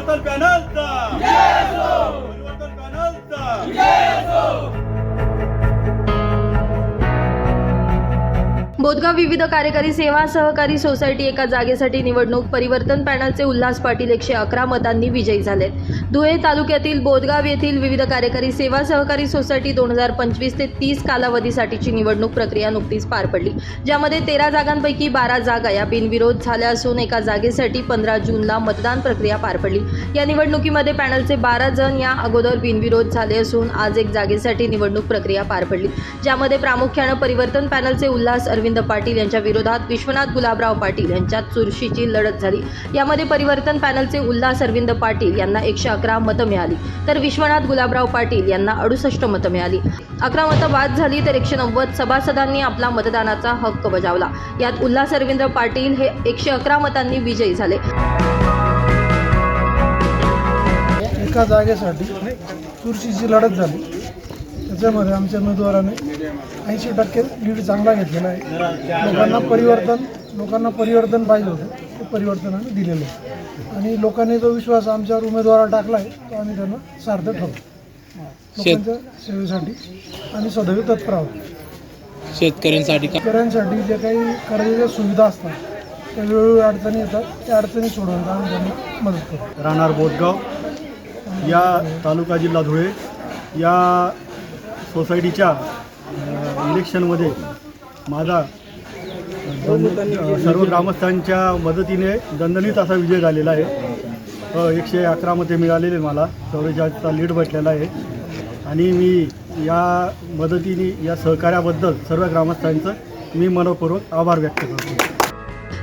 परिवर्तन पॅनलचा परिवर्तन पॅनलचा बोदगाव विविध कार्यकारी सेवा सहकारी सोसायटी एका जागेसाठी निवडणूक परिवर्तन पॅनलचे उल्हास पाटील एकशे अकरा मतांनी विजयी झालेत. धुळे तालुक्यातील बोदगाव येथील विविध कार्यकारी सेवा सहकारी सोसायटी दोन हजार पंचवीस ते तीस कालावधीसाठीची निवडणूक प्रक्रिया नुकतीच पार पडली. ज्यामध्ये तेरा जागांपैकी बारा जागा या बिनविरोध झाल्या असून एका जागेसाठी पंधरा जूनला मतदान प्रक्रिया पार पडली. या निवडणुकीमध्ये पॅनलचे बारा जण या अगोदर बिनविरोध झाले असून आज एक जागेसाठी निवडणूक प्रक्रिया पार पडली. ज्यामध्ये प्रामुख्यानं परिवर्तन पॅनलचे उल्हास अरविंद पाटील यांच्या विरोधात विश्वनाथ गुलाबराव पाटील यांच्यात चुरशीची लढत झाली. यामध्ये परिवर्तन पॅनलचे उल्हास अरविंद पाटील यांना एकशे अकरा मतं मिळाली. तर विश्वनाथ गुलाबराव पाटील यांना अडुसष्ट मतं मिळाली. अकरा मतं बाद झाली तर एकशे नव्वद सभासदांनी आपला मतदानाचा हक्क बजावला. यात उल्हास अरविंद पाटील हे एकशे अकरा मतांनी विजयी झाले. एका जागेसाठी चुरशीची लढत झाली. त्याच्यामध्ये आमच्या उमेदवाराने ऐंशी टक्के लीड चांगला घेतलेला आहे. लोकांना परिवर्तन लोकांना परिवर्तन पाहिजे होतं. ते परिवर्तनाने दिलेलं आहे. आणि लोकांनी जो विश्वास आमच्यावर उमेदवारावर टाकला आहे तो आम्ही त्यांना सार्थ ठरवू लोकांच्या सेवेसाठी आम्ही सदैव तत्पर आहोत. शेतकऱ्यांसाठी शेतकऱ्यांसाठी जे काही कर्जाच्या सुविधा असतात त्या वेळोवेळी अडचणी येतात त्या अडचणी सोडवण्यात आम्ही त्यांना मदत करू राहणार बोदगाव या तालुका जिल्हा धुळे या सोसायटीच्या इलेक्शनमध्ये माझा दन- सर्व ग्रामस्थांच्या मदतीने दणदणीत असा विजय झालेला आहे. एकशे अकरा मते मिळालेले मला. चौवेचाळीसचा लीड भेटलेला आहे. आणि मी या मदतीने या सहकार्याबद्दल सर्व ग्रामस्थांचं मी मनपूर्वक आभार व्यक्त करतो.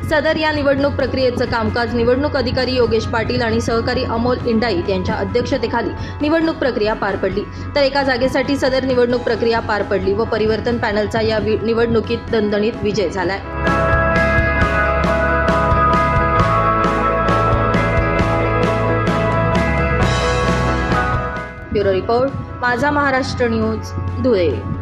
सदर या निवडणूक प्रक्रियेचं कामकाज निवडणूक अधिकारी योगेश पाटील आणि सहकारी अमोल इंडाईत यांच्या अध्यक्षतेखाली निवडणूक प्रक्रिया पार पडली. तर एका जागेसाठी सदर निवडणूक प्रक्रिया पार पडली व परिवर्तन पॅनलचा या वि- निवडणुकीत दणदणीत विजय झालाय. ब्युरो रिपोर्ट माझा महाराष्ट्र न्यूज धुळे.